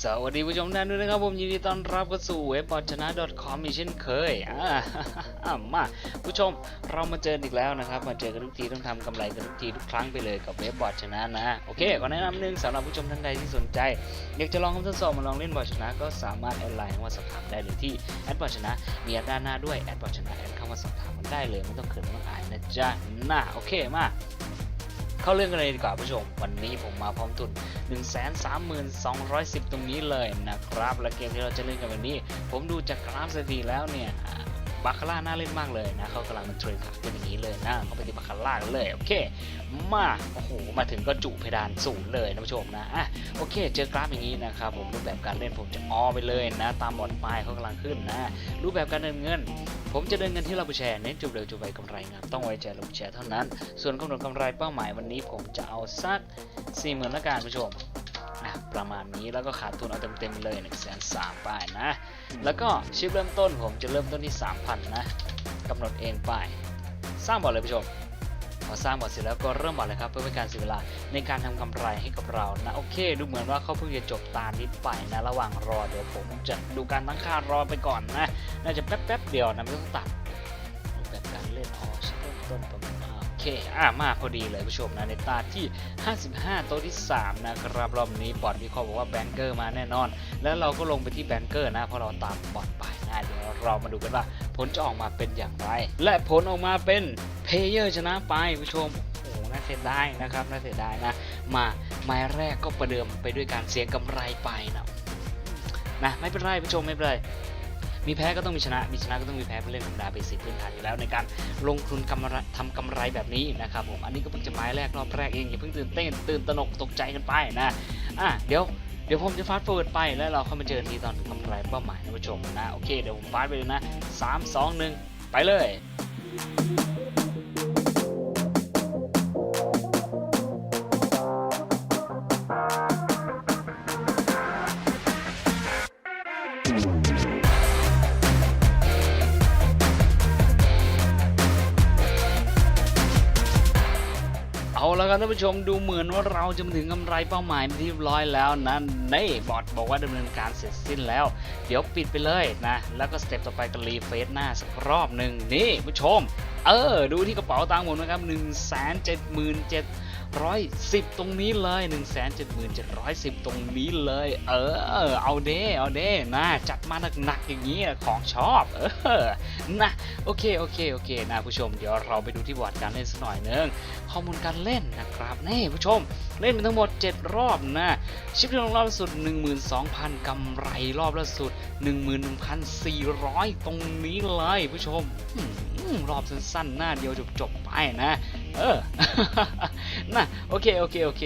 สวัสดีผู้ชมทุกท่านด้วยนะครับผมยินดีต้อนรับเข้าสู่เว็บบอชนะ .com อีกเช่นเคยอ่ามาผู้ชมเรามาเจออีกแล้วนะครับ มาเจอกันทุกทีต้องทำกำไรกันทุกทีทุกครั้งไปเลยกับเว็บบอชนะนะโอเคขอแนะนำหนึ่งสำหรับผู้ชมท่านใดที่สนใจ อยากจะลองคำทดสอบมาลองเล่นบอชนะ ก็สามารถแอดไลน์เข้ามาสอบถามได้เลยที่แอดบอชนะมีแอดด้านหน้าด้วยแอดบอชนะแอดเข้ามาสอบถามกันได้เลยไม่ต้องเขินไม่ต้องอายนะจ๊ะน่าโอเคมา เข้าเรื่องกันเลยดีกว่าผู้ชม วันนี้ผมมาพร้อมทุน 1 3 2 1 0 ตรงนี้เลยนะครับ และเกมที่เราจะเล่นกันวันนี้ ผมดูจากกราฟสถิติแล้วเนี่ย บาคาร่าน่าเล่นมากเลยนะเขากำลังมันเทรนขาเป็นอย่างนี้เลยนะเขาไปที่บาคาร่าเลยโอเคมาโอ้โหมาถึงก็จุเพดานศูนย์เลยนะผู้ชมนะอะโอเค เจอกราฟอย่างนี้นะครับผมรูปแบบการเล่นผมจะออไปเลยนะ ตามบอลปลายเขากำลังขึ้นนะ รูปแบบการเดินเงินผมจะเดินเงินที่เราไปแชร์เน้นจุบเร็วจุบไวกำไรงามต้องไว้ใจเราแชร์เท่านั้น ส่วนกำหนดกำไรเป้าหมายวันนี้ผมจะเอาสัก4 0,000ละกันผู้ชมอะประมาณนี้แล้วก็ขาดทุนเอาเต็มๆเลย1นึ่งแสนสามไปนะ แล้วก็ชิปเริ่มต้นผมจะเริ่มต้นที่ 3,000 นะกำหนดเองไป สร้างบอร์ดเลยผู้ชมพอสร้างบอร์ดเสร็จแล้วก็เริ่มบอร์ดเลยครับ เพื่อเป็นการเสียเวลาในการทำกำไรให้กับเรานะโอเค ดูเหมือนว่าเขาเพิ่งจะจบตานิดไปนะระหว่างรอเดี๋ยวผมจะดูการตั้งค่ารอไปก่อนนะน่าจะแป๊บๆเดียวนะไม่ต้องตัดรูปแบบการเล่นออชิปเริ่มต้นประมาณ เคอะมาพอดีเลยผู้ชมนะในตาที่ 55 โต๊ะที่ 3 นะครับ รอบนี้บอร์ดวิเคราะห์บอกว่าแบงเกอร์มาแน่นอน แล้วเราก็ลงไปที่แบงเกอร์นะเพราะเราตามบอร์ดไปนะเดี๋ยวเรามาดูกันว่าผลจะออกมาเป็นอย่างไร และผลออกมาเป็นเพเยอร์ชนะไปผู้ชมโอ้โหน่าเสียดายนะครับน่าเสียดายนะ มาไม้แรกก็ประเดิมไปด้วยการเสียกำไรไปนะนะไม่เป็นไรผู้ชมไม่เป็นไร มีแพ้ก็ต้องมีชนะ มีชนะก็ต้องมีแพ้เป็นเรื่องธรรมดาเบสิกพื้นฐานอยู่แล้วในการลงทุนกำไรทำกำไรแบบนี้นะครับผมอันนี้ก็เพิ่งจะไม้แรกรอบแรกเองอย่าเพิ่งตื่นเต้นตื่นตระหนกตกใจกันไปนะอะเดี๋ยวเดี๋ยวผมจะฟาสต์ฟอร์เวิร์ดไปแล้วเราเข้ามาเจอนทีตอนกำไรเป้าหมายนะผู้ชมนะโอเคเดี๋ยวผมฟาสต์ไปเลยนะสามสองหนึ่งไปเลย แล้วครับท่านผู้ชมดูเหมือนว่าเราจะมาถึงกำไรเป้าหมายที่เรียบร้อยแล้วนะนี่บอทบอกว่าดำเนินการเสร็จสิ้นแล้ว เดี๋ยวปิดไปเลยนะ แล้วก็สเต็ปต่อไปก็รีเฟซหน้าสักรอบหนึ่งนี่ผู้ชม เออ ดูที่กระเป๋าตังค์ผมนะครับ1 7 7 7 110ตรงนี้เลย1 7 7 7 1 10 ตรงนี้เลย เออ เอาเด้ เอาเด้นะจัดมาหนักๆอย่างนี้ของชอบ เออ นะ โอเค โอเค โอเค นะผู้ชม เดี๋ยวเราไปดูที่บอร์ดการเล่นสักหน่อยนึงข้อมูลการเล่นนะครับนี่ผู้ชม เล่นไปทั้งหมด 7 รอบนะชิปที่ลงรอบล่าสุด 12,000 กำไรรอบล่าสุด 11,400 ตรงนี้เลยผู้ชมอืมรอบสั้นๆ หน้าเดียวจบๆไปนะ เออนะโอเคโอเคโอเค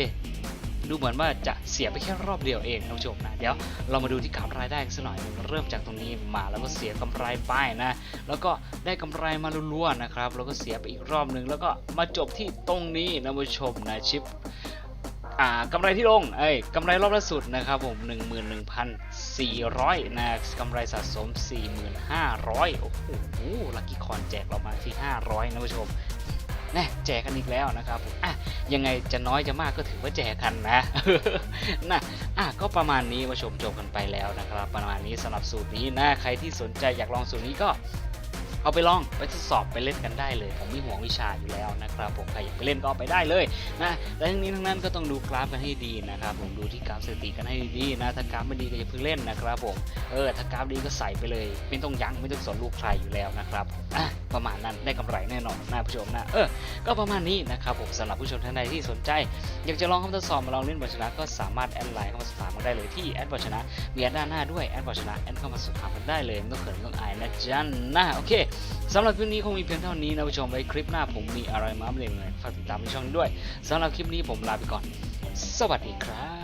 ดูเหมือนว่าจะเสียไปแค่รอบเดียวเองนผู้ชมนะเดี๋ยวเรามาดูที่กำไรได้กันสักหน่อยเริ่มจากตรงนี้มาแล้วก็เสียกำไรไปนะ แล้วก็ได้กำไรมาล้วนๆนะครับ แล้วก็เสียไปอีกรอบหนึ่งแล้วก็มาจบที่ตรงนี้นผู้ชมนะชิปอ่ากำไรที่ลงเอ้ยกำไรรอบล่าสุดนะครับผม 11,400 นะกำไรสะสม 4,500 โอ้โหลัคกี้คอนแจกเรามาที่ 500 นะผู้ชม แน่แจกกันอีกแล้วนะครับผมอะยังไงจะน้อยจะมากก็ถือว่าแจกกันนะนะอะก็ประมาณนี้มาชมจบกันไปแล้วนะครับ ประมาณนี้สำหรับสูตรนี้นะใครที่สนใจอยากลองสูตรนี้ก็เอาไปลองไปทดสอบไปเล่นกันได้เลย ผมไม่ห่วงวิชาอยู่แล้วนะครับ ผมใครอยากไปเล่นก็ไปได้เลยนะแต่ทั้งนี้ทั้งนั้นก็ต้องดูกราฟกันให้ดีนะครับ ผมดูที่กราฟสถิติกันให้ดีนะถ้ากราฟไม่ดีก็อย่าเพิ่งเล่นนะครับ ผมเออถ้ากราฟดีก็ใส่ไปเลย ไม่ต้องยั้งไม่ต้องสนลูกใครอยู่แล้วนะครับอะ ประมาณนั้นได้กำไรแน่นอนนะผู้ชมนะเออก็ประมาณนี้นะครับผมสำหรับผู้ชมท่านใดที่สนใจ อยากจะลองคำทดสอบมาลองเล่นบอลชนะ ก็สามารถแอดไลน์เข้ามาสอบถามกันได้เลยที่แอดบอลชนะมีแอดด้านหน้าด้วยแอดบอลชนะแอดเข้ามาสอบถามกันได้เลยไม่ต้องเขินไม่ต้องอายนะจ๊ะนะโอเคสำหรับคลิปนี้คงมีเพียงเท่านี้นะผู้ชมไว้คลิปหน้าผมมีอะไรมาอัปเดตใหม่ฝากติดตามในช่องนี้ด้วยสำหรับคลิปนี้ผมลาไปก่อน สวัสดีครับ